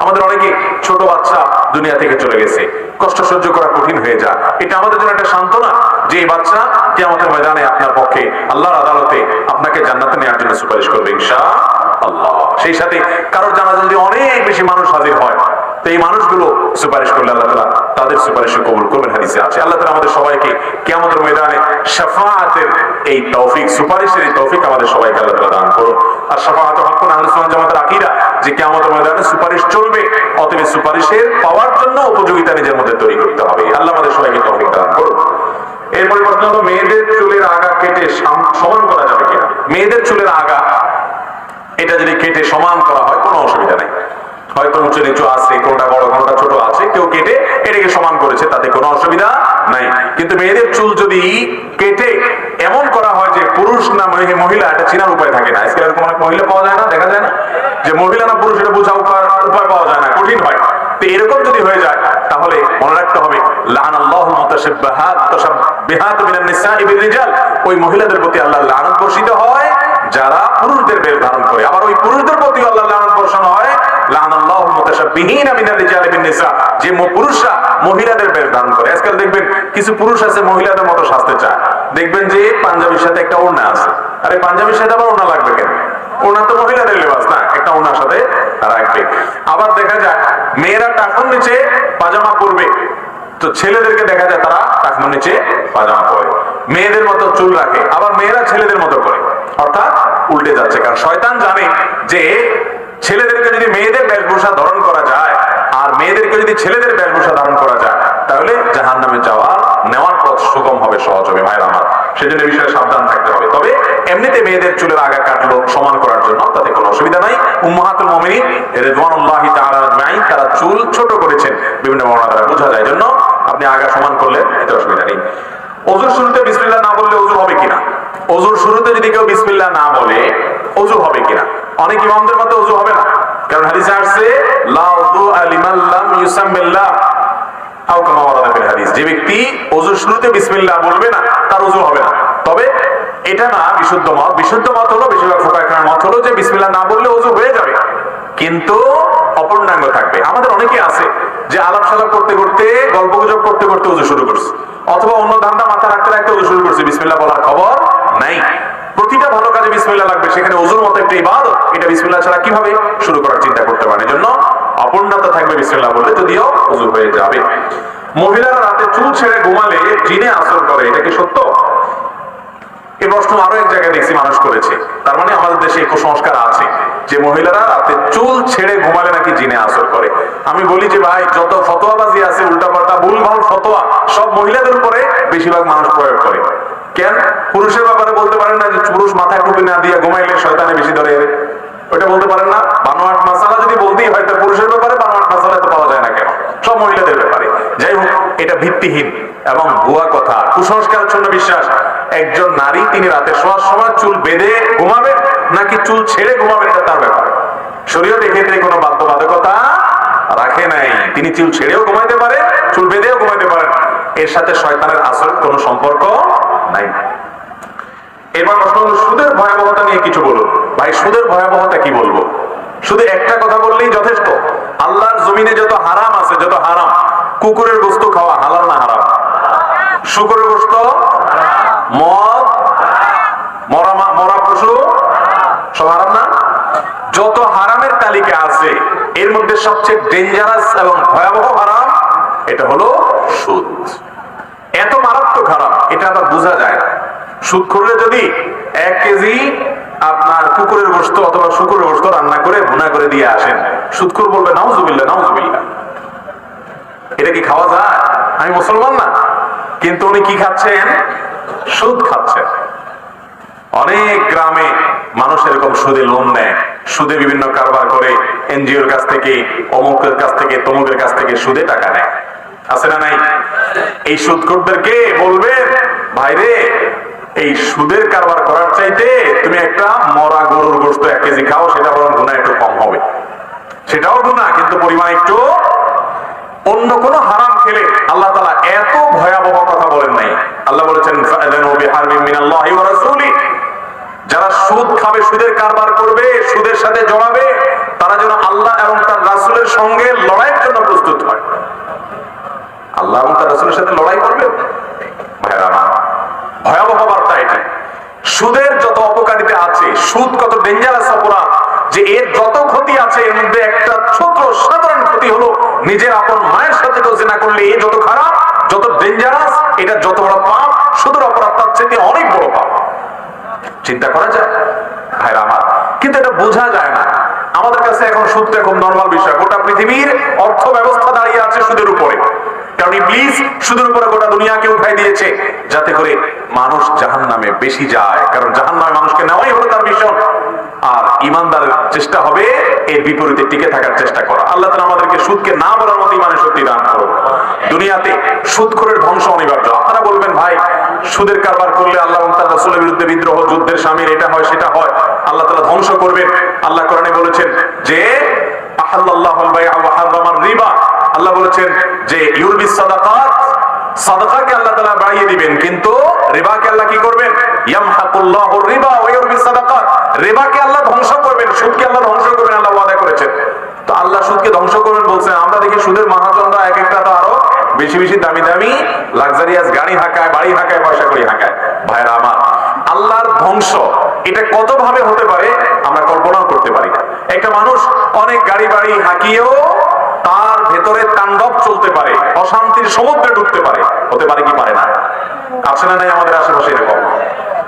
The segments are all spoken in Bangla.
আমাদের অনেকে ছোট বাচ্চা দুনিয়া থেকে চলে গেছে। কষ্ট সহ্য করা কঠিন হয়ে যায়। এটা আমাদের জন্য একটা সান্ত্বনা যে এই বাচ্চা কিয়ামতের ময়দানে আপনার পক্ষে আল্লাহর আদালতে আপনাকে জান্নাতে নেওয়ার জন্য সুপারিশ করবে ইনশাআল্লাহ। সেই সাথে কারোর জানাজা যদি অনেক বেশি মানুষ হাজির হয় তো এই মানুষগুলো সুপারিশ করলে আল্লাহ তালা তাদের সুপারিশ কবুল করবেন, হাদিসে আছে। আল্লাহ তালা আমাদের সবাইকে কেমন ময়দানে শাফাআতের এই তৌফিক, সুপারিশের এই তৌফিক আমাদের সবাইকে আল্লাহ তালা দান করুন। আর শাফাআত হকুন আহলে সুন্নাত জামাতের আকীদা, যে কেমতের ময়দানে সুপারিশ চলবে, অতএব সুপারিশের পাওয়ার জন্য উপযোগিতা নিজের মধ্যে তৈরি করতে হবে। আল্লাহ আমাদের সবাইকে তৌফিক দান করুন। এর পরিবর্তন হলো মেয়েদের চুলের আগা কেটে সমান করা যাবে কিনা? মেয়েদের চুলের আগা, এটা যদি কেটে সমান করা হয় হয়তো উঁচু নিচু আছে, কোনটা বড়, কোনটা ছোট আছে, কেউ কেটে এটাকে সমান করেছে, তাতে কোনো অসুবিধা নাই। কিন্তু মেয়েদের চুল যদি কেটে এমন করা হয় যে পুরুষ না মহিলা, এটা চেনার উপায় থাকে না। আজকাল এরকম অনেক মহিলা পাওয়া যায় না, দেখা যায় না? যে মহিলা না পুরুষ, এটা বোঝা উপায় উপায় পাওয়া যায় না, কঠিন হয়। তো এরকম যদি হয়ে যায়, তাহলে মনে রাখতে হবে আল্লাহ ওই মহিলাদের প্রতি আল্লাহ লানত বর্ষিত হয়, যারা পুরুষদের বেশ ধারণ করে। আবার ওই পুরুষদের প্রতি আল্লাহ লানত বর্ষণ হয় যে পুরুষরা মহিলাদের বেশ ধারণ করে। আজকাল দেখবেন কিছু পুরুষ আছে মহিলাদের মতো সাজতে চায়। দেখবেন যে পাঞ্জাবির সাথে একটা আছে। আরে, পাঞ্জাবির সাথে আবার লাগবে কেন? তো মহিলাদের লেবাস না, একটা সাথে রাখবে আবার দেখা মেয়েরা নিচে পাজামা পরবে। তো ছেলেদেরকে দেখা যায় তারা নিচে পাজামা পরে। মেয়েদের মতো চুল রাখে, আবার মেয়েরা ছেলেদের মতো করে। অর্থাৎ উল্টে যাচ্ছে। কারণ শয়তান জানে যে ছেলেদেরকে যদি মেয়েদের বেশভূষা ধারণ করা যায়, আর মেয়েদেরকে যদি ছেলেদের বেশভূষা ধারণ করা যায়, তাহলে জাহান নামে যাওয়ার, নেওয়ার পথ সুগম হবে, সহজ হবে মায়ের আমার। সেজন্য বিষয়ে সাবধান থাকতে হবে। তবে এমনিতে মেয়েদের চুলের আগা কাটলো সমান করার জন্য, তাতে কোনো অসুবিধা নাই। উম্মাহাতুল মুমিনিন রিদওয়ানুল্লাহি তাআলা আজমাইন, তারা চুল ছোট করেছেন, বিভিন্ন বর্ণনা দ্বারা বোঝা যায়। জন্য আপনি আগা সমান করলে এতে অসুবিধা নেই। ওজুর শুরুতে বিসমিল্লাহ না বললে ওজু হবে কিনা? ওজুর শুরুতে যদি কেউ বিসমিল্লাহ না বলে ওজু হবে কিনা? অনেক ইমামদের মতে ওজু হবে না। কারণ হাদিসে আসছে লা উযু লিমান লাম ইউসাম্মিল্লাহ। আও কামা ওয়ারাদা ফিল হাদিস? যে ব্যক্তি ওজুর শুরুতে বিসমিল্লাহ বলবে না, তার ওজু হবে না। তবে এটা না বিশুদ্ধ মত। বিশুদ্ধ মত হলো, বেশিরভাগ ফোকাহার মত হলো যে বিসমিল্লাহ না বললে ওজু হয়ে যাবে। কিন্তু অপূর্ণাঙ্গ থাকবে। আমাদের অনেকে আছে যে আলাপ সালাপ করতে করতে গল্প গুজব করতে করতে উজু শুরু করছে। অথবা অন্য ধান্দা মাথা রাখতে রাখতে উজু শুরু করছে। বিসমিল্লাহ বলার খবর নাই। প্রতিটা ভালো কাজে বিসমিল্লাহ লাগবে। সেখানে ওজুর মতো একটা ইবাদত, এটা বিসমিল্লাহ ছাড়া কীভাবে শুরু করার চিন্তা করতে পারে? জন্য অপূর্ণতা থাকবে বিসমিল্লাহ বললে যদিও উজু হয়ে যাবে। মহিলারা রাতে চুল ছেড়ে ঘুমালে জিনে আসর করে, এটা কি সত্য? এই প্রশ্ন আরও এক জায়গায় দেখছি মানুষ করেছে। তার মানে আমাদের দেশে এই কুসংস্কার আছে। যে মহিলারা রাতে চুল ছেড়ে ঘুমালে নাকি জিনে আসর করে। আমি বলি যে ভাই, যত ফতোয়াবাজি আছে, উল্টাপাল্টা ভুলভাল ফতোয়া, সব মহিলাদের উপরে বেশিরভাগ মানুষ প্রয়োগ করে। কেন? পুরুষের ব্যাপারে বলতে পারেন না যে পুরুষ মাথায় টুপি না দিয়ে ঘুমাইলে শয়তানে বেশি ধরে এরে ওটা বলতে পারেন না। বানোয়াট মাসালা যদি বলতেই হয়, তো পুরুষের ব্যাপারে বানোয়াট মাসালা তো পাওয়া যায় না কেন? সব মহিলাদের ব্যাপারে। যাই হোক, এটা ভিত্তিহীন এবং ভুয়া কথা। কুসংস্কার জন্য বিশ্বাস। একজন নারী তিনি রাতে শোয়ার সময় চুল বেঁধে ঘুমাবেন নাকি চুল ছেড়ে ঘুমাবেন এটা তার ব্যাপার। শরীয়ত এক্ষেত্রে কোনো বাধ্যবাধকতা রাখে নাই। তিনি চুল ছেড়েও ঘুমাইতে পারেন চুল বেঁধেও ঘুমাইতে পারেন। এর সাথে শয়তানের আসল কোনো সম্পর্ক নাই। এবার প্রশ্ন সুদের ভয়াবহতা নিয়ে কিছু বলুন। ভাই, সুদের ভয়াবহতা কি বলব? শুধু একটা কথা বললেই যথেষ্ট। আল্লাহর জমিনে যত হারাম আছে, যত হারাম, কুকুরের গোস্ত খাওয়া হালাল না হারাম? শুকুরের গোস্ত? মদ? মরা মরা পশু? সব হারাম না? যত হারামের তালিকা আছে, এর মধ্যে সবচেয়ে ডেঞ্জারাস এবং ভয়াবহ হারাম, এটা হলো সুদ। এত মারাত্মক হারাম এটা আবার বোঝা যায় না। সুদ করলে যদি এক কেজি আপনার কুকুরের গোস্ত অথবা শুকুরের গোস্ত রান্না করে, ভুনা করে দিয়ে আসেন, সুদখোর বলবে, নাউজুবিল্লাহ নাউজুবিল্লাহ। এটা কি খাওয়া যায়? আমি মুসলমান না। কিন্তু উনি কি খাচ্ছেন? সুদ খাচ্ছেন। অনেক গ্রামে মানুষ এরকম সুদে লোন নেয়। সুদে বিভিন্ন কারবার করে, এনজিওর কাছ থেকে, অমুকের কাছ থেকে, তমুকের কাছ থেকে সুদে টাকা নেয়। আছে না নাই? এই সুদখোরদেরকে বলবে? ভাইরে, এই সুদের কারবার করার চাইতে তুমি একটা মরা গরুর গোস্ত এক কেজি খাও, সেটা বরং গুণা একটু কম হবে। সেটাও গুণা কিন্তু পরিমাণ একটু অন্য কোন হারাম খেলে আল্লাহ তালা এত ভয়াবহ কথা বলেন নাই। আল্লাহ বলেছেন যারা সুদ খাবে, সুদের কারবার করবে, সুদের সাথে জড়াবে, তারা যেন আল্লাহ এবং তার রাসুলের সঙ্গে লড়াইয়ের জন্য প্রস্তুত হয়। আল্লাহ তার রাসূলের সাথে লড়াই করবে? ভাইরা ভয়াবহ বার্তা এটি। সুদের যত অপকারিতা আছে, সুদ কত ডেঞ্জারাস অপরাধ, যে এর যত ক্ষতি আছে, এর মধ্যে একটা ছোট সাধারণ ক্ষতি হলো নিজের আপন মায়ের সাথে কেউ জেনা করলে এ যত খারাপ, যত ডেঞ্জারাস এটা যত বড় পাপ, সুদের অপরাধ তার চেয়ে অনেক বড় পাপ। চিন্তা করা যায়? ভাইরা আমার, কিন্তু এটা বোঝা যায় না। আমাদের কাছে এখন সুদটা খুব নর্মাল বিষয়। গোটা পৃথিবীর অর্থ ব্যবস্থা দাঁড়িয়ে আছে সুদের উপরে। কারণ ইবলিস উপরে গোটা দুনিয়াকে উঠাই দিয়েছে, যাতে করে মানুষ জাহান নামে বেশি যায়। কারণ জাহান নামে মানুষকে নেওয়াই হলো তার মিশন আর চেষ্টা হবে, এর বিপরীতে টিকে থাকার চেষ্টা করা। আল্লাহ তালা আমাদেরকে সুদকে না বলার মতো ইমানের দান করো দুনিয়াতে সুদখোরের ধ্বংস অনিবার্য। আপনারা বলবেন, ভাই, সুদের কারবার করলে আল্লাহ তার রাসূলের বিরুদ্ধে বিদ্রোহ, যুদ্ধের স্বামীর এটা হয়, সেটা হয়। আল্লাহ তাআলা ধ্বংস করবেন। আল্লাহ কোরআনে বলেছেন যে আল্লাহ বলেছেন যে ইউরবিস সাদাকাত, সাদাকাকে আল্লাহ বাড়িয়ে দিবেন, কিন্তু রিবাকে আল্লাহ কি করবেন? রিবা ওয়া ইউরবিস সাদাকাত। রিবাকে আল্লাহ ধ্বংস করবেন, সুদকে আল্লাহ ধ্বংস করবেন, আল্লাহ ওয়াদা করেছেন। তো আল্লাহ সুদকে ধ্বংস করবেন বলছেন, আমরা দেখি সুদের মহাজনরা এক একটা তো আরও বেশি বেশি দামি দামি লাক্সারিয়াস গাড়ি হাঁকায়, বাড়ি হাঁকায়, পয়সা করি হাঁকায়। ভাইরা আমার, আল্লাহর ধ্বংস, এটা কত ভাবে হতে পারে, আমরা কল্পনাও করতে পারি না। একটা মানুষ অনেক গাড়ি বাড়ি হাঁকিয়েও তার ভেতরে তাণ্ডব চলতে পারে, অশান্তির সমুদ্রে ডুবতে পারে, হতে পারে কি পারে না। আছে না নাই আমাদের আশেপাশে এরকম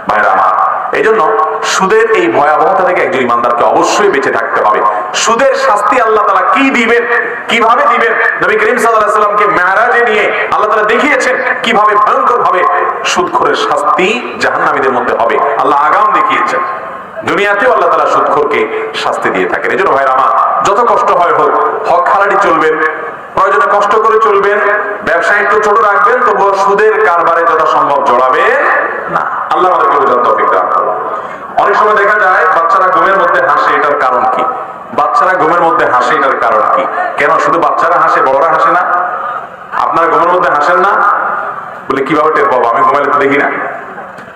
ভাইরা আমার। এই জন্য সুদের এই ভয়াবহতা থেকে একজন ইমানদারকে অবশ্যই বেঁচে থাকতে হবে। সুদের শাস্তি আল্লাহ তালা কি দিবেন, কীভাবে দিবেন? নবী করিম সাল্লাহ সাল্লামকে মেহারাজে নিয়ে আল্লাহ তালা দেখিয়েছেন কীভাবে ভয়ঙ্কর ভাবে সুদখোরের শাস্তি জাহান্নামীদের মধ্যে হবে। আল্লাহ আগাম দেখিয়েছেন। দুনিয়াতেও আল্লাহ তালা সুদখোরকে শাস্তি দিয়ে থাকেন। এই জন্য ভাইরা আমার যত কষ্ট হয় হোক, হক খালাটি চলবেন, প্রয়োজনে কষ্ট করে চলবেন ব্যবসা একটু ছোট রাখবেন, তবুও সুদের কারবারে যথা সম্ভব জড়াবেন না। আল্লাহ আমাদেরকে বোঝার তৌফিক দান। অনেক সময় দেখা যায়, বাচ্চারা ঘুমের মধ্যে হাসে, এটার কারণ কি? বাচ্চারা ঘুমের মধ্যে হাসে, এটার কারণ কি? কেন? শুধু বাচ্চারা হাসে, বড়রা হাসে না? আপনারা ঘুমের মধ্যে হাসেন না? বলে, কীভাবে টের পাবো? আমি ঘুমাইলে তো দেখি না।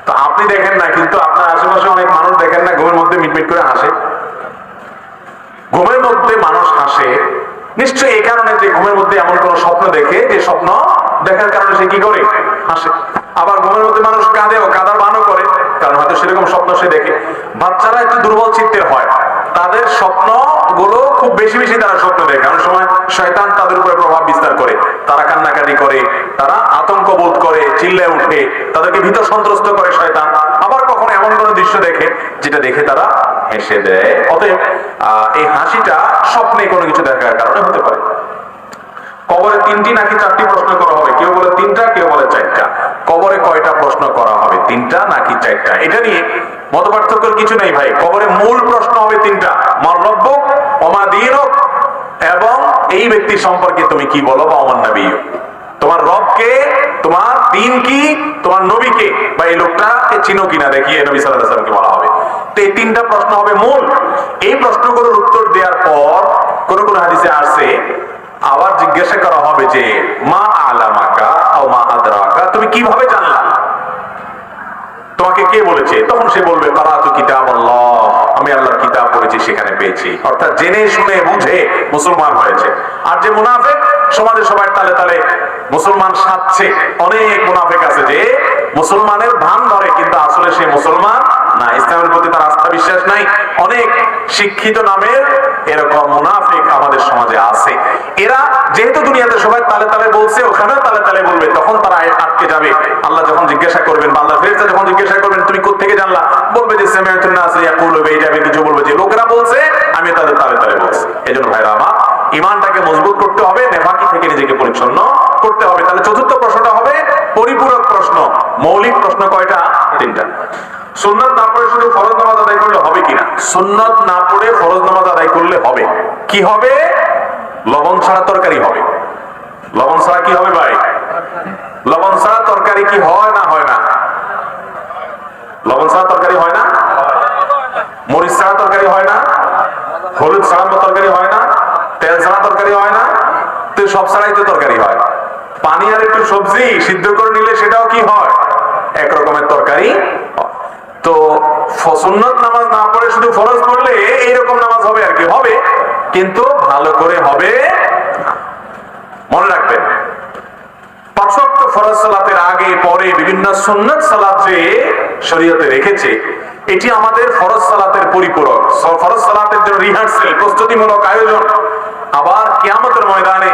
তো আপনি দেখেন না, কিন্তু আপনার আশেপাশে অনেক মানুষ দেখেন না, ঘুমের মধ্যে মিটমিট করে হাসে। ঘুমের মধ্যে মানুষ হাসে, নিশ্চয়ই এই কারণে যে ঘুমের মধ্যে এমন কোন স্বপ্ন দেখে, যে স্বপ্ন দেখার কারণে সে কি করে? হাসে। আবার ঘুমের মধ্যে মানুষ কাঁদে কাঁদেও কাদার বানও করে, কারণ হয়তো সেরকম স্বপ্ন সে দেখে। বাচ্চারা একটু দুর্বল চিত্তের হয়, তাদের স্বপ্নগুলো খুব বেশি বেশি তারা স্বপ্ন দেখে সময় শয়তান তাদের উপরে প্রভাব বিস্তার করে। তারা কান্নাকাটি করে, তারা আতঙ্ক বোধ করে চিল্লায় উঠে, তাদেরকে ভীত সন্ত্রস্ত করে শয়তান। আবার কখনো এমন কোন দৃশ্য দেখে যেটা দেখে তারা হেসে দেয়। অতএব এই হাসিটা স্বপ্নে কোনো কিছু দেখার কারণে হতে পারে। কবরে তিনটি নাকি চারটি প্রশ্ন করা হবে? কেউ বলে তিনটা, কেউ বলে চারটা। কবরে কয়টা প্রশ্ন করা হবে? তিনটা নাকি চারটা? এটা নিয়ে মত পার্থক্যের কিছু নেই ভাই। কবরে মূল প্রশ্ন হবে তিনটা। মার রব্য অমা এবং এই ব্যক্তি সম্পর্কে তুমি কি বলো বা অমান নবী? তোমার রবকে, তোমার দিন কি তোমার নবীকে বা এই লোকটাকে চিনো কিনা দেখিয়ে নবী সাল্লামকে বলা হবে। তো এই তিনটা প্রশ্ন হবে মূল। এই প্রশ্নগুলোর উত্তর দেওয়ার পর কোন কোন হাদিসে আসছে আবার জিজ্ঞাসা করা হবে যে, মা আলামাকা ও মা আদরাকা, তুমি কীভাবে জানলা? তোমাকে কে বলেছে? তখন সে বলবে, কারাতু কিতাব আল্লাহ আমি আল্লাহর কিতাব পড়েছি সেখানে পেয়েছি। অর্থাৎ জেনে, শুনে, বুঝে মুসলমান হয়েছে। আর যে মুনাফেক, সমাজে সবাই তালে তালে মুসলমান সাজছে অনেক মুনাফেক আছে যে মুসলমানের ভান ধরে, কিন্তু আসলে সে মুসলমান না, ইসলামের প্রতি তার আস্থা বিশ্বাস নাই। অনেক শিক্ষিত নামের এরকম মুনাফিক আমাদের সমাজে আছে। এরা যেহেতু দুনিয়াতে সবাই তালে তালে বলছে, ওখানেও তালে তালে বলবে, তখন তারা আটকে যাবে। আল্লাহ যখন জিজ্ঞাসা করবেন আল্লাহ ফেরেশতা যখন জিজ্ঞাসা করবেন, তুমি কোত্থেকে জানলা? বলবে যে সেমিয়াতুন বে যাবে কিছু বলবে যে, লোকেরা বলছে, আমি তাদের তালে তালে বলছি। এজন্য ভাইরা আমার ইমানটাকে মজবুত করতে হবে, নেফাকি থেকে নিজেকে পরিচ্ছন্ন করতে হবে। তাহলে চতুর্থ প্রশ্নটা হবে, পরিপূরক প্রশ্ন, মৌলিক সুন্নত না পড়ে শুধু ফরজ নামাজ আদায় করলে হবে কিনা? সুন্নত না পড়ে ফরজ নামাজ আদায় করলে হবে। কি হবে? লবণ ছাড়া তরকারি হবে। লবণ ছাড়া কি হবে ভাই? লবণ ছাড়া তরকারি কি হয় না হয় না? লবণ ছাড়া তরকারি হয় না? মরিচ ছাড়া তরকারি হয় না? হলুদ ছাড়া তরকারি হয় না? তেল ছাড়া তরকারি হয় না? তো সব ছাড়াই তো তরকারি হয়। পানি আর একটু সবজি সিদ্ধ করে নিলে সেটাও কি হয়? এক রকমের তরকারি। তো সুন্নত নামাজ না পড়ে শুধু ফরজ পড়লে এইরকম নামাজ হবে আর কি, হবে। কিন্তু ভালো করে হবে মনে রাখবেন পাঁচ ওয়াক্ত ফরজ সালাতের আগে পরে বিভিন্ন সুন্নত সালাত যে শরীয়তে রেখেছে, এটি আমাদের ফরজ সালাতের পরিপূরক। ফরজ সালাতের জন্য রিহার্সেল প্রস্তুতিমূলক আয়োজন। আবার কিয়ামতের ময়দানে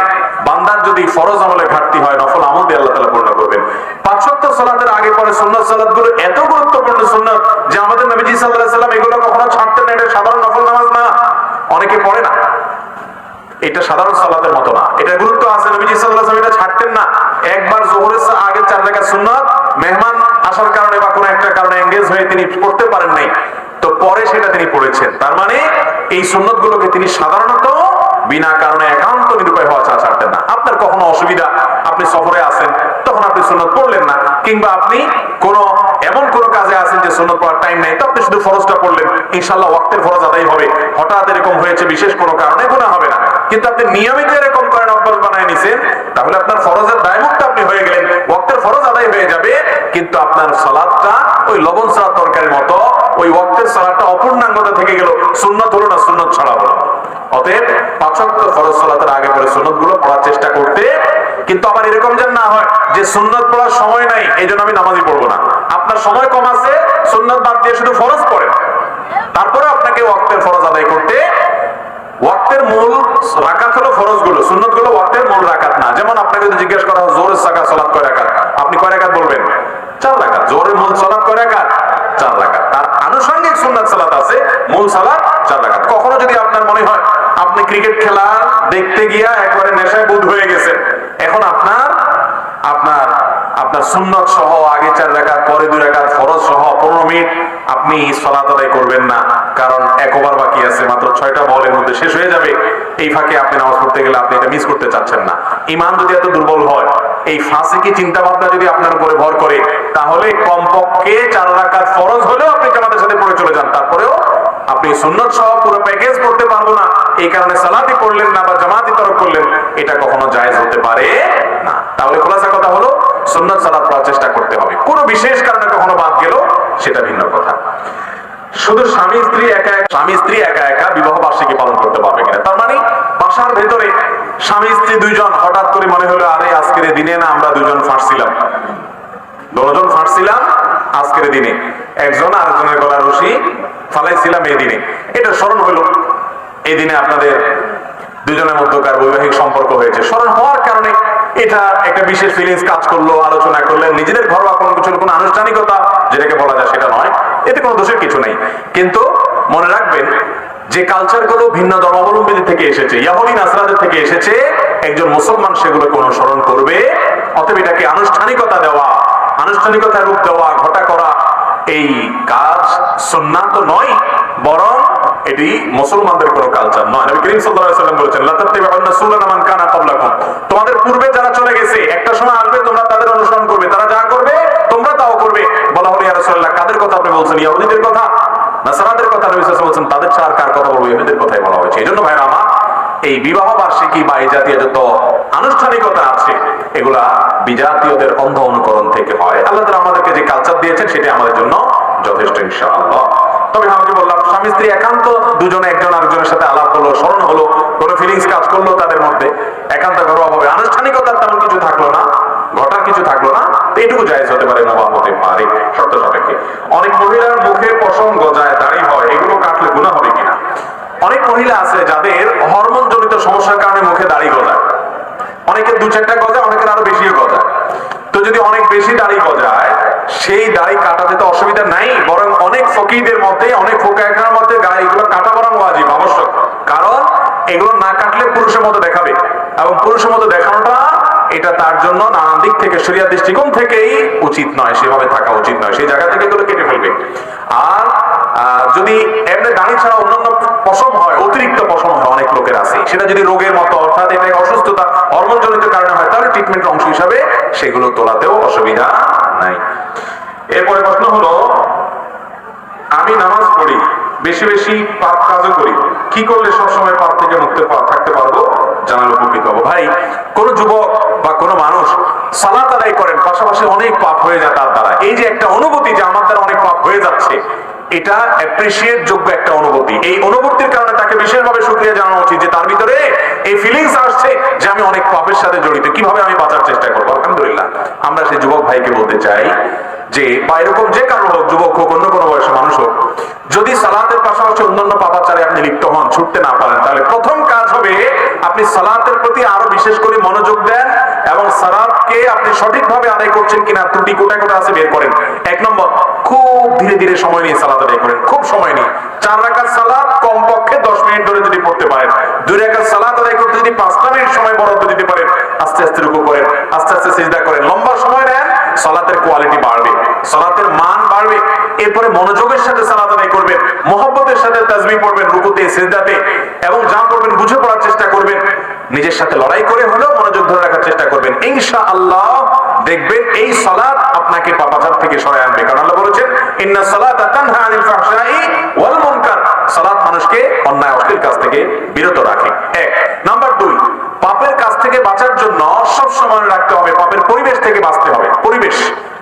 বান্দার যদি ফরজ আমলে ঘাটতি হয়, নফল আমল দিয়ে আল্লাহ তাআলা পূর্ণ করবেন। পাঁচ ওয়াক্ত সালাতের আগে পরে সুন্নত সালাত সাধারণ সালাতের মতো না। এটা গুরুত্ব আছে, নবীজি সাল্লাল্লাহু এটা ছাড়তেন না। একবার জোহরের আগে চার রাকাত সুন্নাত, মেহমান আসার কারণে বা কোনো একটা কারণে এঙ্গেজ হয়ে তিনি পড়তে পারেন নাই। তো পরে সেটা তিনি পড়েছেন। তার মানে এই সুন্নতগুলোকে তিনি সাধারণত বিনা কারণে একান্ত নিরুপায় হওয়া ছাড়া ছাড়তেন না। আপনার কখনো অসুবিধা, আপনি সফরে আছেন, তখন আপনি সুন্নত পড়লেন না। কিংবা আপনি কোনো এমন কোনো কাজে আছেন যে সুন্নত পড়ার টাইম নেই, তো আপনি শুধু ফরজটা পড়লেন। ইনশাল্লাহ ওয়াক্তের ফরজ আদায় হবে। হঠাৎ এরকম হয়েছে, বিশেষ কোনো কারণে গুনাহ হবে না। কিন্তু আপনি নিয়মিত এরকম করেন অভ্যাস বানায় নিছেন, তাহলে আপনার ফরজের দায়মুক্ত আপনি হয়ে গেলেন। ওয়াক্তের ফরজ আদায় হয়ে যাবে, কিন্তু আপনার সালাদটা ওই লবণ সালাদ তরকারির মতো, ওই ওয়াক্তের সালাদটা অপূর্ণাঙ্গতা থেকে গেল, সুন্নত হলো না সুন্নত ছাড়া হলো। অতএব পাঁচক্ত ফরজ সালাতের আগে পরে সুন্নতগুলো পড়ার চেষ্টা করতে, কিন্তু আবার এরকম যেন না হয় যে সুন্নত পড়ার সময় নাই এই আমি নামাজই পড়ব না। আপনার সময় কম আছে, সুন্নত বাদ দিয়ে শুধু ফরজ পড়েন। তারপরে আপনাকে ওয়াক্তের ফরজ আদায় করতে ওয়াক্তের মূল রাকাত হলো ফরজগুলো সুন্নতগুলো ওয়াক্তের মূল রাকাত না। যেমন আপনাকে যদি জিজ্ঞেস করা হয়, জোরের সাকা সালাত কয় রাকাত? আপনি কয় রাকাত বলবেন? চার রাকাত। জোরের মূল সালাত কয় রাকাত? চার রাকাত। তার আনুষঙ্গিক সুন্নাত সালাত আছে, মূল সালাত চার রাকাত। কখনো যদি আপনার মনে হয়, আপনি ক্রিকেট খেলা দেখতে গিয়া একবারে নেশায় বুধ হয়ে গেছেন, এখন আপনার আপনার আপনার সুন্নত সহ, আগে চার রাকাত পরে দুই রাকাত ফরজ সহ, পনেরো মিনিট আপনি সলাত আদায় করবেন না। কারণ এক ওভার বাকি আছে, মাত্র ছয়টা বলের মধ্যে শেষ হয়ে যাবে। এই ফাঁকে আপনি নামাজ পড়তে গেলে আপনি এটা মিস করতে চাচ্ছেন না। ইমান যদি এত দুর্বল হয়, এই ফাঁসিকি চিন্তা ভাবনা যদি আপনার উপরে ভর করে, তাহলে কমপক্ষে চার রাকাত ফরজ হলেও আপনি জামাতের সাথে পড়ে চলে যান। তারপরেও আপনি সুন্নত সহ পুরো প্যাকেজ করতে পারব না। এই কারণে সালাতি পড়লেন না বা জামাতি তরক করলেন, এটা কখনো জায়েজ হতে পারে না। তাহলে হলো সুন্নত সালাত পড়ার চেষ্টা করতে হবে। কোনো বিশেষ কারণে কখনো বাদ গেল সেটা ভিন্ন কথা। শুধু স্বামী, স্ত্রী একা একা স্বামী, স্ত্রী একা একা বিবাহ বার্ষিকী পালন করতে পারবে কিনা? তার মানে বাসার ভেতরে স্বামী, স্ত্রী দুইজন হঠাৎ করে মনে হলো, আরে, আজকের দিনে না আমরা দুজন ফাঁসছিলাম। দুজন ফাঁসছিলাম আজকের দিনে। একজন আরেকজনের গলা রশি ফালাইছিলাম এই দিনে। এটা স্মরণ হলো। এই দিনে আপনাদের দুজনের মধ্যকার বৈবাহিক সম্পর্ক হয়েছে। স্মরণ হওয়ার কারণে এটা একটা বিশেষ ফিলিংস কাজ করল, আলোচনা করলেন। নিজেদের ঘরোয়া কোনো কিছু, কোনো আনুষ্ঠানিকতা যেটাকে বলা যায় সেটা নয়। এতে কোনো দোষের কিছু নেই। কিন্তু মনে রাখবেন, যে কালচারগুলো ভিন্ন ধর্মাবলম্বীদের থেকে এসেছে, ইয়াহুদি, নাসরাদের থেকে এসেছে, একজন মুসলমান সেগুলোকে অনুসরণ করবে। অতএব এটাকে আনুষ্ঠানিকতা দেওয়া, আনুষ্ঠানিকতা রূপ দেওয়া, ঘটা করা, এই কাজ সুন্নাত তো নয়, বরং এটি মুসলমানদের কালচার নয়। নবী করিম সাল্লাল্লাহু আলাইহি বলেছেন মান কানা ক্বাবলাকুম। তোমাদের পূর্বে যারা চলে গেছে, একটা সময় আসবে, তোমরা তাদের অনুসরণ করবে। তারা যা করবে, তোমরা তাও করবে। বলা হলো, ইয়া রাসূলুল্লাহ, কাদের কথা আপনি বলছেন? ইহুদিদের কথা? নাসারাদের কথা? নবী সাল্লাল্লাহু বলছেন, তাদের ছাড়া কার কথা বলব? ইহুদিদের কথাই বলা হয়েছে। এজন্য ভাইরা, আমার এই বিবাহ বার্ষিকী বা এই জাতীয় যত আনুষ্ঠানিকতা আছে, এগুলা বিজাতীয়দের অন্ধ অনুকরণ থেকে হয়। আল্লাহ আমাদেরকে যে কালচার দিয়েছেন সেটা আমাদের জন্য যথেষ্ট ইনশাআল্লাহ। তবে আমাকে বললাম, স্বামী স্ত্রী একান্ত, দুজনে একজন আরেকজনের সাথে আলাপ হলো, স্মরণ হলো, কোনো ফিলিংস কাজ করল তাদের মধ্যে। একান্ত ঘরোয়া হবে আনুষ্ঠানিকতার তেমন কিছু থাকল না, ঘটার কিছু থাকল না এইটুকু জায়গা হতে পারে হতে পারে শর্ত সাপেক্ষে। অনেক মহিলার মুখে পশম গজায় দাড়ি হয় এগুলো কাটলে গুণা হবে কিনা অনেক মহিলা আছে যাদের হরমোন জনিত সমস্যার কারণে মুখে দাড়ি গজায় অনেকের দু চারটা গজায় অনেকের আরও বেশিও গজায় তো যদি অনেক বেশি দাড়ি গজায় সেই দাড়ি কাটাতে তো অসুবিধা নাই বরং অনেক ফকিরদের মতে অনেক ফোকায়খার মতে এগুলো কাটা বরং ওয়াজিব, আবশ্যক। কারণ এগুলো না কাটলে পুরুষের মতো দেখাবে। এবং পুরুষের মতো দেখানোটা, এটা তার জন্য নানান দিক থেকে শরিয়া দৃষ্টিকোণ থেকেই উচিত নয়, সেভাবে থাকা উচিত নয়, সেই জায়গা থেকে এগুলো কেটে ফেলবে। আর যদি এমনি দাড়ি ছাড়া অন্যান্য পশম হয়, অতিরিক্ত পশম হয় অনেক লোকের আছে, সেটা যদি রোগের মতো, অর্থাৎ এটা অসুস্থতা হরমোন জনিত কারণে হয়, তাহলে ট্রিটমেন্টের অংশ হিসাবে সেগুলো তোলাতেও অসুবিধা নাই। এরপরে প্রশ্ন হলো আমি নামাজ পড়ি, বেশি বেশি পাপ কাজও করি। কি করলে সবসময় পাপ থেকে মুক্ত থাকতে পারব? জানালে উপকৃত হব। ভাই, কোন যুবক বা কোনো মানুষ সালাত আদায় করেন, পাশাপাশি অনেক পাপ হয়ে যায় তার দ্বারা। এই যে একটা অনুভূতি যে আমার দ্বারা অনেক পাপ হয়ে যাচ্ছে, এটা অ্যাপ্রিসিয়েট যোগ্য একটা অনুভূতি। এই অনুভূতির কারণে তাকে বিশেষভাবে সুক্রিয়া জানানো উচিত যে তার ভিতরে এই ফিলিংস আসছে যে আমি অনেক পাপের সাথে জড়িত। কীভাবে আমি বাঁচার চেষ্টা করব? আলহামদুলিল্লাহ। আমরা সেই যুবক ভাইকে বলতে চাই যে বা এরকম যে কারও হোক, যুবক হোক, অন্য কোনো বয়সের মানুষ হোক, যদি সালাতের পাশাপাশি অন্যান্য পাপাচারে আপনি লিপ্ত হন, ছুটতে না পারেন, তাহলে প্রথম কাজ হবে আপনি সালাতের প্রতি আরও বিশেষ করে মনোযোগ দেন এবং সালাতকে আপনি সঠিকভাবে আদায় করছেন কিনা ত্রুটি কোটা কোটা আছে বের করেন। এক নম্বর, খুব ধীরে ধীরে সময় নিয়ে সালাত আদায় করেন, খুব সময় নিয়ে। চার কমপক্ষে দশ মিনিট ধরে যদি পড়তে পারেন। দুই আদায় করতে যদি পাঁচটা মিনিট সময় বরাদ্দ দিতে পারেন, আস্তে আস্তে রুকু করেন, আস্তে আস্তে করেন। লম্বা সময় নেন, সালাতের কোয়ালিটি বাড়বে, সালাতের মান বাড়বে। এরপরে মনোযোগের সাথে আদায় করবেন, মোহাব্বতের সাথে পড়বেন, রুকুতে, সিজদাতে, এবং যা পড়বেন বুঝে পড়ার চেষ্টা করবেন। নিজের সাথে লড়াই করে হলেও মনোযোগ ধরে রাখার চেষ্টা করবেন। ইনশা আল্লাহ দেখবেন এই সালাত আপনাকে পাপাচার থেকে সরায় আনবে। কারণ আল্লাহ বলেছেন, ইন্না ফাহশাই ওয়াল মানুষকে, অন্যায় অশ্লীল কাজ থেকে বিরত রাখে। এক। নাম্বার দুই, পাপের কাছ থেকে বাঁচার জন্য সব সময় রাখতে হবে, পাপের পরিবেশ থেকে বাঁচতে হবে। পরিবেশ।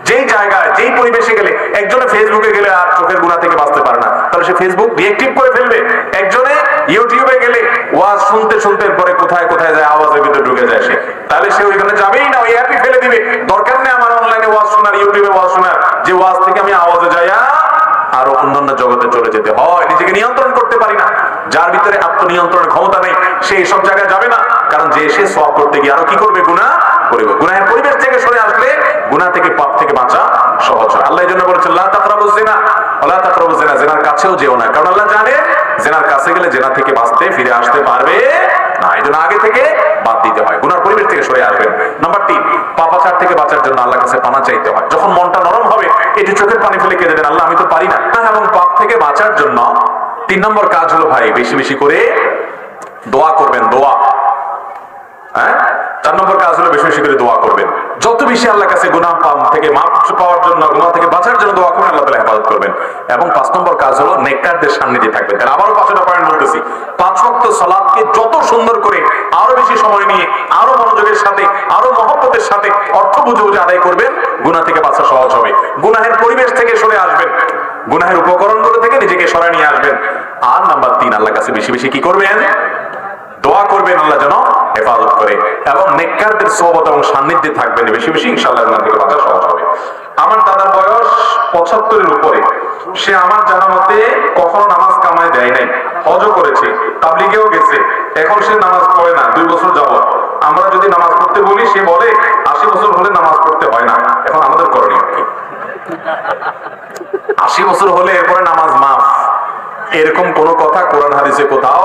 যেই জায়গায়, যেই পরিবেশে গেলে একজনে ফেসবুকে গেলে আর চোখের গুণা থেকে বাঁচতে পারে না। তাহলে সে ফেসবুক ডিএক্টিভ করে ফেলবে। একজনে ইউটিউবে গেলে ওয়াজ শুনতে শুনতে পরে কোথায় কোথায় যায়, আওয়াজের ভিতরে ঢুকে যায় সে। তাহলে সে ওইখানে যাবেই না, ওই অ্যাপই ফেলে দিবে। দরকার নেই আমার অনলাইনে ওয়াজ শোনার ইউটিউবে ওয়াজ শোনার। যে ওয়াজ থেকে আমি আওয়াজে যাইয়া আরও অন্যান্য জগতে চলে যেতে হয়, নিজেকে নিয়ন্ত্রণ করতে যার ভিতরে আত্মনিয়ন্ত্রণের ক্ষমতা নেই, সে এইসব জায়গায় যাবে না। কারণ যে সে সব করতে গিয়ে আরও কি করবে? গুণা করবে। গুনাহের পরিবেশ থেকে সরে আসলে গুনাহ থেকে পাপ থেকে বাঁচা সহজ হয়। আল্লাহ জন্য বলেছেন আল্লাহ ফিরে আসতে পারবে না। এই জন্য আগে থেকে বাদ দিতে হয়। গুনার পরিবেশ থেকে সরে থেকে বাঁচার জন্য আল্লাহ কাছে চাইতে হয়। যখন মনটা নরম হবে, এটি আল্লাহ, আমি তো পারি না। এবং পাপ থেকে বাঁচার জন্য তিন নম্বর কাজ হলো ভাই বেশি বেশি করে দোয়া করবেন দোয়া। হ্যাঁ? চার নম্বর কাজ হলো বেশি বেশি করে দোয়া করবেন। যত বেশি আল্লাহ কাছে গুনাহ পাম থেকে মাপ পাওয়ার জন্য, গুনাহ থেকে বাঁচার জন্য দোয়া করবেন, আল্লাহ হেফাজত করবেন। এবং পাঁচ নম্বর কাজ হলো নেককারদের সান্নিধ্যে থাকবেন। তাহলে আবারও পাঁচটা পয়েন্ট বলতেছি। পাঁচ ওয়াক্ত সালাতকে যত সুন্দর করে আরও বেশি সময় নিয়ে, আরও মনোযোগের সাথে, আরও মহব্বতের সাথে অর্থ বুঝে বুঝে আদায় করবেন, গুনাহ থেকে বাঁচা সহজ হবে। গুনাহের পরিবেশ থেকে সরে আসবেন। গুনাহের উপকরণগুলো থেকে নিজেকে সরায় নিয়ে আসবেন। আর নাম্বার তিন আল্লাহ কাছে বেশি বেশি কি করবেন? দোয়া করবেন, আল্লাহ যেন হেফাজত করে। এবং নেককারদের সোহবত এবং সান্নিধ্যে থাকবেন। বেশি বেশি ইনশাআল্লাহ গুনাহ থেকে বাঁচা সহজ হবে। আমার দাদার বয়স পঁচাত্তরের উপরে। সে আমার জানা মতে কখনো নামাজ কামায় দেয় নাই। হজও করেছে, তাবলিগেও গেছে। এখন সে নামাজ পড়ে না, দুই বছর যাবত আমরা যদি নামাজ পড়তে বলি, সে বলে, আশি বছর হলে নামাজ পড়তে হয় না। এখন আমাদের করণীয় কি? আশি বছর হলে এরপরে নামাজ মাফ। এরকম কোন কথা কোরআন হাদিসে কোথাও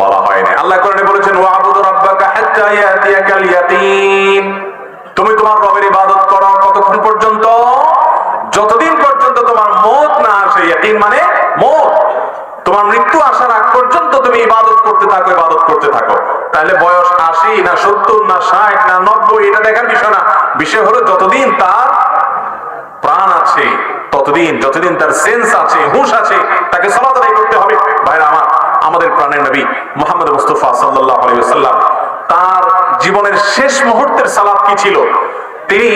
বলা হয়নি। আল্লাহ কোরআনে বলেছেন, ওয়াবুদু রাব্বাকা হাত্তা ইয়াতিয়াকাল ইয়াকিন তুমি তোমার রবের ইবাদত করো কতক্ষণ পর্যন্ত? যতদিন পর্যন্ত তোমার মত না আসে, ইয়াকিন মানে মত। তোমার মৃত্যু আসার আগ পর্যন্ত তুমি ইবাদত করতে থাকো, ইবাদত করতে থাকো। তাহলে বয়স আশি না সত্তর না ষাট না নব্বই, এটা দেখার বিষয় না। বিষয় হলো যতদিন তার প্রাণ আছে, ততদিন, যতদিন তার সেন্স আছে, হুঁশ আছে, তাকে সালাত আদায় করতে হবে। ভাইরা আমার আমাদের প্রাণের নবী মোহাম্মদ মুস্তফা সাল্লাল্লাহু আলাইহি তার জীবনের শেষ মুহূর্তের সালাত কি ছিল? তিনি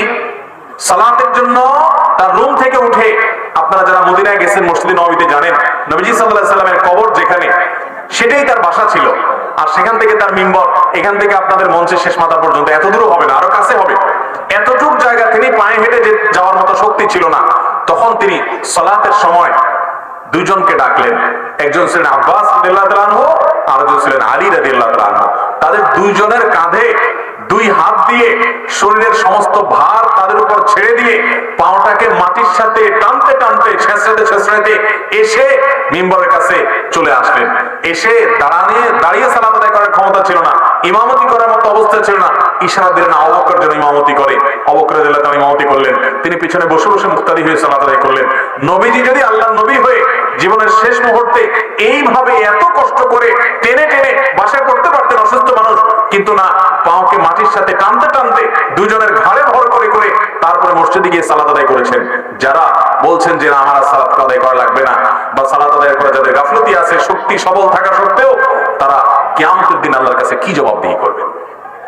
সালাতের জন্য তার রুম থেকে উঠে, আপনারা যারা মদিনায় গেছেন, মসজিদে নবীতে জানেন, নবীজি আলাইহি সাল্লামের কবর যেখানে, সেটাই তার বাসা ছিল। আর সেখান থেকে তার মিম্বর, এখান থেকে আপনাদের মঞ্চের শেষ মাথা পর্যন্ত, এত দূর হবে না, আরও কাছে হবে। এতটুক জায়গা তিনি পায়ে হেঁটে যাওয়ার মতো শক্তি ছিল না। তখন তিনি সালাতের সময় দুইজনকে ডাকলেন। একজন ছিলেন আব্বাস রাদিয়াল্লাহু আর একজন ছিলেন আলী রাদিয়াল্লাহু তাদের দুইজনের কাঁধে দুই হাত দিয়ে শরীরের সমস্ত ভার তাদের উপর ছেড়ে দিয়ে পাওটাকে মাটির সাথে টানতে টানতে, ছেঁচড়াতে ছেঁচড়াতে এসে মিম্বরের কাছে চলে আসলেন। এসে দাঁড়ানিয়ে, দাঁড়িয়ে সালাত আদায় করার ক্ষমতা ছিল না। ইমামতি করার মতো অবস্থা ছিল না। ইশারা দিলেন অবকর জন্য ইমামতি করে। অবকর দিল্লাহ ইমামতি করলেন। তিনি পিছনে বসে বসে মুক্তারি হয়ে সালাত আদায় করলেন। নবীজি যদি আল্লাহ নবী হয়ে জীবনের শেষ মুহূর্তে এইভাবে এত কষ্ট করে টেনে টেনে বাসায় করতে পারতেন অসুস্থ মানুষ। কিন্তু না পাওকে মাটির সাথে টানতে টানতে দুজনের ঘাড়ে ভর করে করে তারপরে মসজিদে গিয়ে সালাত আদায় করেছেন। যারা বলছেন যে আমার সালাত আদায় করা লাগবে না বা সালাত আদায় করা যাদের গাফলতি আছে, শক্তি সবল থাকা সত্ত্বেও তারা কিয়ামতের দিন আল্লাহর কাছে কি জবাবদিহি করবে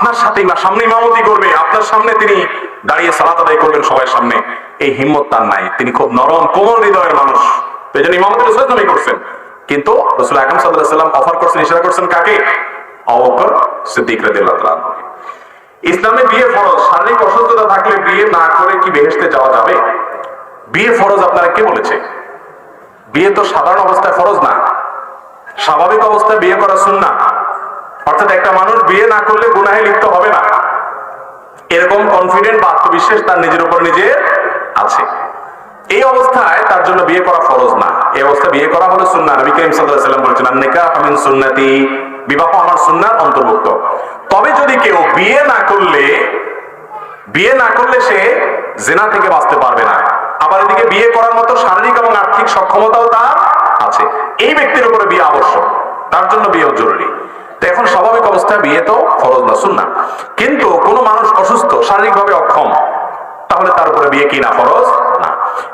আপনার সাথে বা সামনে ইমামতি করবে, আপনার সামনে তিনি দাঁড়িয়ে সালাত আদায় করবেন সবার সামনে। এই হিম্মত তার নাই। তিনি খুব নরম, কোমল হৃদয়ের মানুষ। তো এই জন্য ইমামতি রসুল তুমি করছেন। কিন্তু রসুল আকরম সাল্লাহ সাল্লাম অফার করছেন, ইশারা করছেন কাকে? অবকর সিদ্দিক রাদিয়াল্লাহু তাআলা। ইসলামে বিয়ে ফরজ, শারীরিক অসুস্থতা থাকলে বিয়ে না করে কি বেহেশতে যাওয়া যাবে? বিয়ে ফরজ আপনারা কে বলেছে? বিয়ে তো সাধারণ অবস্থায় ফরজ না। স্বাভাবিক অবস্থায় বিয়ে করা সুন্না অর্থাৎ একটা মানুষ বিয়ে না করলে গুনাহে লিপ্ত হবে না। এরকম কনফিডেন্ট বা আত্মবিশ্বাস তার নিজের উপর নিজের আছে। এই অবস্থায় তার জন্য বিয়ে করা ফরজ না। এই অবস্থায় বিয়ে করা হলো সুন্না নবী করিম বিবাহ আমার সুন্নাত অন্তর্ভুক্ত। তবে যদি কেউ বিয়ে না করলে, বিয়ে না করলে সে জেনা থেকে বাঁচতে পারবে না। আবার এদিকে বিয়ে করার মতো শারীরিক এবং আর্থিক সক্ষমতাও তার আছে। এই ব্যক্তির উপরে বিয়ে আবশ্যক। তার জন্য বিয়েও জরুরি। এখন স্বাভাবিক অবস্থায় বিয়ে তো ফরজ না শুন না কিন্তু কোনো মানুষ অসুস্থ, শারীরিকভাবে অক্ষম, তাহলে তার উপরে বিয়ে কি না, ফরজ? না।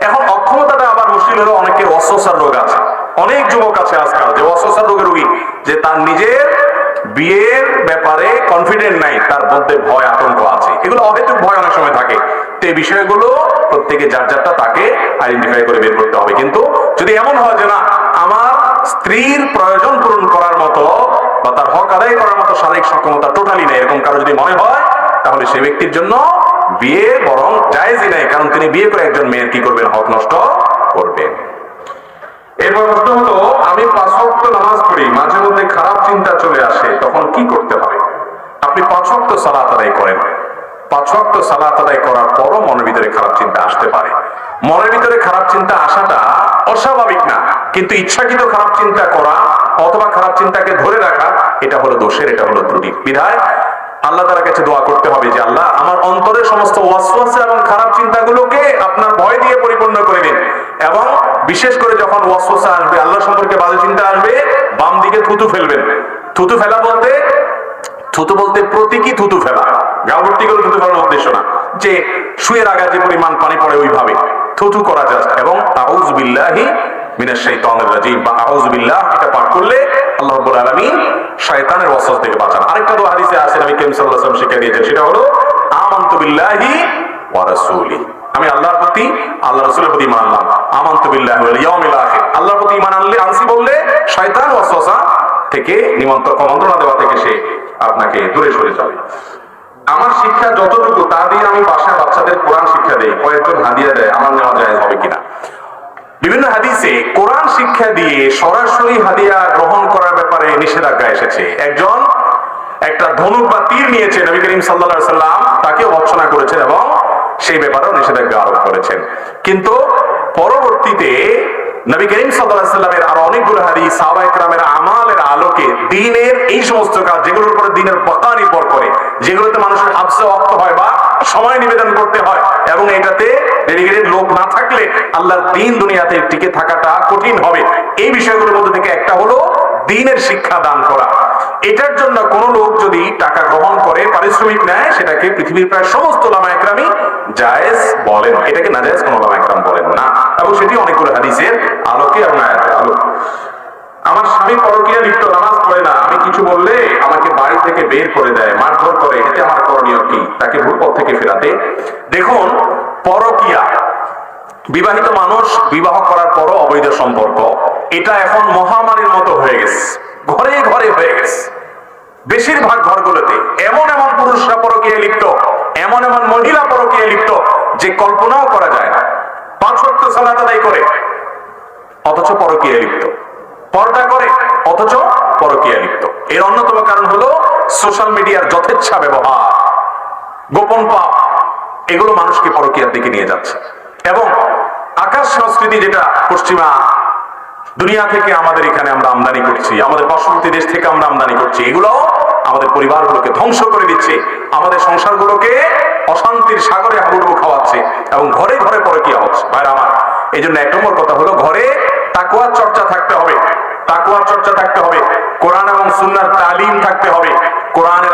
এখন অক্ষমতাটা আবার মুশকিল হলো অনেকের অস্বসার রোগ আছে। অনেক যুবক আছে আজকাল যে অস্বসার রোগের রোগী, যে তার নিজের বিয়ের ব্যাপারে কনফিডেন্ট নাই, তার মধ্যে ভয়, আতঙ্ক আছে। এগুলো অহেতুক ভয় অনেক সময় থাকে। তো এই বিষয়গুলো প্রত্যেকে যার যারটা তাকে আইডেন্টিফাই করে বের করতে হবে। কিন্তু যদি এমন হয় যে না, আমার স্ত্রীর প্রয়োজন পূরণ করার বা তার হক আদায় করার মতো শারীরিক সক্ষমতা টোটালি নেই, এরকম কারও যদি মনে হয়, তাহলে সে ব্যক্তির জন্য বিয়ে বরং জায়েজই নাই, কারণ তিনি বিয়ে করে একজন মেয়ের কি করবেন? হক নষ্ট করবেন। আপনি পাঁচ করেন। পাঁচ করার পরও মনের ভিতরে খারাপ চিন্তা আসতে পারে। মনের ভিতরে খারাপ চিন্তা আসাটা অস্বাভাবিক না, কিন্তু ইচ্ছাকৃত খারাপ চিন্তা করা অথবা খারাপ চিন্তাকে ধরে রাখা, এটা হলো দোষের, এটা হলো ত্রুটি। বিধায় আল্লাহ তার কাছে দোয়া করতে হবে যে, আল্লাহ, আমার অন্তরের সমস্ত ওয়াসওয়াসা এবং খারাপ চিন্তাগুলোকে আপনার ভয় দিয়ে পরিপূর্ণ করে দিন এবং বিশেষ করে যখন ওয়াসওয়াসা আসবে, আল্লাহ সম্পর্কে বাজে চিন্তা আসবে, বাম দিকে থুতু ফেলবেন। থুতু ফেলা বলতে, থুতু বলতে প্রতীকী থুতু ফেলা। গালভর্তি করে থুতু ফেলার উদ্দেশ্য না। যে শুয়ের আগা যে পরিমাণ পানি পড়ে ওইভাবে। থুতু করা জাস্ট এবং আউজ বিল্লাহি থেকে নিমন্ত্রণ মন্ত্রণা দেওয়া থেকে সে আপনাকে দূরে সরে যাবে। আমার শিক্ষা যতটুকু, তা দিয়ে আমি বাসায় বাচ্চাদের কোরআন শিক্ষা দেই, কয়েকজন হাদিয়া দেয়, আমার নেওয়া যায় হবে কিনা। বিভিন্ন হাদিসে কোরআন শিক্ষা দিয়ে সরাসরি হাদিয়া গ্রহণ করার ব্যাপারে নিষেধাজ্ঞা এসেছে। একজন একটা ধনুক বা তীর নিয়েছে নবী করিম সাল্লা সাল্লাম তাকে ভৎসনা করেছেন এবং সেই ব্যাপারেও নিষেধাজ্ঞা আরোপ করেছেন। কিন্তু পরবর্তীতে নবী করিম সাল্লাহ সাল্লামের আরও অনেকগুলো হাদিস সাহাবা একরামের আমালের আলোকে দিনের এই সমস্ত কাজ, যেগুলোর উপরে দিনের পতা নির্ভর করে, যেগুলোতে মানুষের হাবসে অক্ত হয় বা সময় নিবেদন করতে হয়। এবং এটাতে লোক না থাকলে আল্লাহর দিন দুনিয়াতে টিকে থাকাটা কঠিন হবে। এই বিষয়গুলোর মধ্যে থেকে একটা হলো দিনের শিক্ষা দান করা। এটার জন্য কোন লোক যদি টাকা গ্রহণ করে, পারিশ্রমিক নেয়, সেটাকে পৃথিবীর প্রায় সমস্ত লামা একরামই জায়েজ বলেন। এটাকে না জায়েজ কোন লামা একরাম বলেন না। এবং সেটি অনেকগুলো হাদিসের আলোকে এবং আলো। আমার স্বামী পরকীয়া লিপ্ত, নামাজ পড়ে না। আমি কিছু বললে আমাকে বাড়ি থেকে বের করে দেয়, মারধর করে। এতে আমার করণীয় কি? তাকে থেকে ফেরাতে দেখুন, পরকিয়া। বিবাহিত মানুষ বিবাহ করার পরও অবৈধ সম্পর্ক। এটা এখন মহামারীর মতো হয়ে গেছে। ঘরে ঘরে হয়ে গেছে। বেশিরভাগ ঘরগুলোতে এমন এমন পুরুষরা পরকীয় লিপ্ত, এমন এমন মহিলা পরকীয় লিপ্ত, যে কল্পনাও করা যায় না। পাঁচ সত্য সালা তাদের করে, অথচ পরকীয় লিপ্ত। পর্দা করে, অথচ পরকীয় লিপ্ত। এর অন্যতম কারণ হলো, সোশ্যাল মিডিয়ার যথেচ্ছা ব্যবহার। গোপন পাপ, এগুলো মানুষকে পরকীয়ার দিকে নিয়ে যাচ্ছে। এবং আকাশ সংস্কৃতি যেটা, পশ্চিমা, দুনিয়া থেকে আমাদের এখানে আমরা আমদানি করছি, আমাদের পার্শ্ববর্তী দেশ থেকে আমরা আমদানি করছি এগুলো আমাদের পরিবারগুলোকে ধ্বংস করে দিচ্ছে, আমাদের সংসারগুলোকে অশান্তির সাগরে হাবুডুবু খাওয়াচ্ছে, এবং ঘরে ঘরে পরে কি হচ্ছে। ভাইরা আমার এই জন্য এক নম্বর কথা হলো, ঘরে তাকুয়ার চর্চা থাকতে হবে। তাকুয়ার চর্চা থাকতে হবে। কোরআন এবং সুন্নার তালিম থাকতে হবে। কোরআনের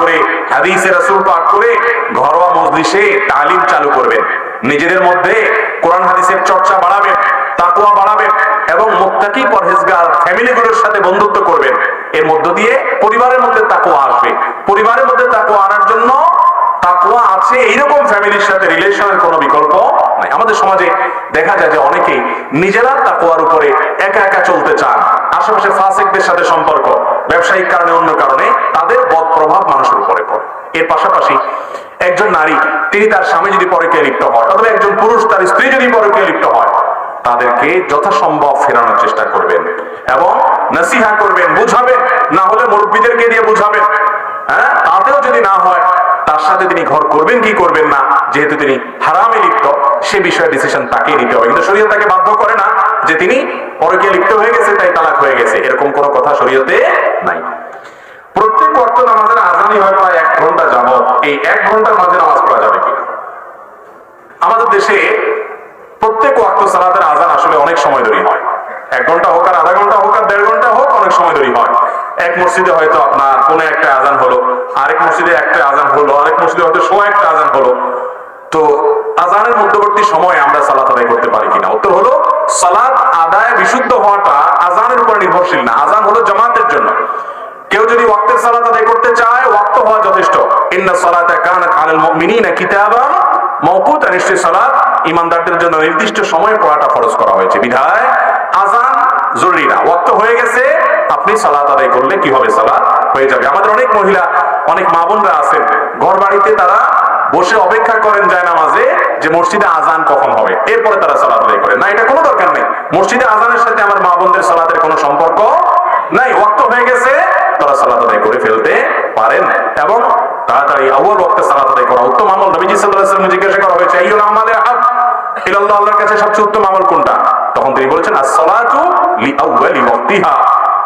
করে হাদিসের রাসূল পাঠ করে ঘরোয়া মজলিসে তালিম চালু করবেন। নিজেদের মধ্যে কোরআন হাদিসের চর্চা বাড়াবেন তাকুয়া বাড়াবেন এবং মুত্তাকি পরহেজগার ফ্যামিলিগুলোর সাথে বন্ধুত্ব করবেন। এর মধ্য দিয়ে পরিবারের মধ্যে তাকুয়া আসবে। পরিবারের মধ্যে তাকুয়া আনার জন্য তাকুয়া আছে, এইরকম ফ্যামিলির সাথে রিলেশনের কোনো বিকল্প নাই। আমাদের সমাজে দেখা যায় যে অনেকেই নিজেরা তাকুয়ার উপরে একা একা চলতে চান। আশেপাশে ফাসিকদের সাথে সম্পর্ক। ব্যবসায়িক কারণে, অন্য কারণে তাদের বদ প্রভাব মানুষের উপরে পড়ে। এর পাশাপাশি একজন নারী, তিনি তার স্বামী যদি পরকে লিপ্ত হয় অথবা একজন পুরুষ তার স্ত্রী যদি পরকে লিপ্ত হয়, তাদেরকে যথাসম্ভব ফেরানোর চেষ্টা করবেন এবং নসিহা করবেন, বুঝাবেন, না হলে মুরব্বীদেরকে দিয়ে বুঝাবেন। হ্যাঁ? তাতেও যদি না হয়, তার সাথে তিনি ঘর করবেন, কি করবেন না, যেহেতু তিনি হারামে লিপ্ত, সে বিষয়ে ডিসিশন তাকে নিতে হবে। কিন্তু শরীয়ত তাকে বাধ্য করে না যে তিনি পরকে লিপ্ত হয়ে গেছে, তাই তালাক হয়ে গেছে। এরকম কোনো কথা শরীয়তে নাই। প্রত্যেক ওয়াক্ত নামাজের আজানি হয় প্রায় এক ঘণ্টা যাবত এই এক ঘণ্টার মাঝে নামাজ পড়া যাবে কিনা? আমাদের দেশে প্রত্যেক ওয়াক্ত সালাতের আজান আসলে অনেক সময় ধরে হয়। এক ঘণ্টা হোক আর আধা ঘণ্টা হোক আর দেড় ঘণ্টা হোক অনেক সময় ধরে হয়। এক মসজিদে হয়তো আপনার কোনে একটা আজান হলো, আরেক মসজিদে একটা আজান হলো, আরেক মসজিদে হয়তো শো একটা আজান হলো। তো আজানের মধ্যবর্তী সময়ে আমরা সালাত আদায় করতে পারি কিনা? উত্তর হলো, সালাত আদায় বিশুদ্ধ হওয়াটা আজানের উপর নির্ভরশীল না। আজান হলো জামাতের জন্য। কেউ যদি ওয়াক্তের সালাত আদায় করতে চায়, ওয়াক্ত হওয়া যথেষ্ট। ইন্না সালাতা কানাত আলাল মুমিনিনা কিতাবাম মওকুতা। নিশ্চয় সালাত ইমানদারদের জন্য নির্দিষ্ট সময়ে পড়াটা ফরজ করা হয়েছে। বিধায় আজান জরুরি না। ওয়াক্ত হয়ে গেছে, আপনি সালাত আদায় করলে কি হবে? সালাত হয়ে যাবে। আমাদের অনেক মহিলা, অনেক মা বোনরা আছেন। ঘর বাড়িতে তারা বসে অপেক্ষা করেন যায় নামাজে যে মসজিদে আজান কখন হবে। এরপরে তারা সালাত আদায় করেন না, এটা কোনো দরকার নেই। মসজিদে আজানের সাথে আমার মা বোনদের সালাতের কোনো সম্পর্ক নাই, ওয়াক্ত হয়ে গেছে। তারা সালাত আদায় করে ফেলতে পারেন এবং তাড়াতাড়ি আউয়াল ওয়াক্তে সালাত আদায় করা উত্তম আমল। নবীজি সাল্লাল্লাহু আলাইহি ওয়াসাল্লাম জিজ্ঞাসা করা হয়েছে, আইয়ুল আমালে আহাব ইলাল্লাহ আল্লাহর কাছে সবচেয়ে উত্তম আমল কোনটা? তখন তিনি বলেছেন as-সালাতু লি আউয়ালি ওয়াক্তিহা।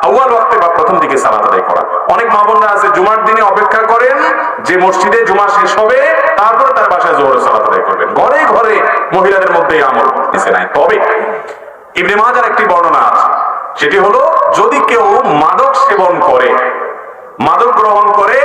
আউয়াল ওয়াক্তে বা প্রথম দিকে সালাত আদায় করা। অনেক মা আছে, জুমার দিনে অপেক্ষা করেন যে মসজিদে জুমা শেষ হবে, তারপরে তার বাসায় জোহরের সালাত আদায় করবেন। ঘরে ঘরে মহিলাদের মধ্যে আমল দিছে নাই। তবে ইবনে মাজার একটি বর্ণনা আছে। সেটি হলো যদি কেউ মাদক সেবন করে মাদক গ্রহণ করে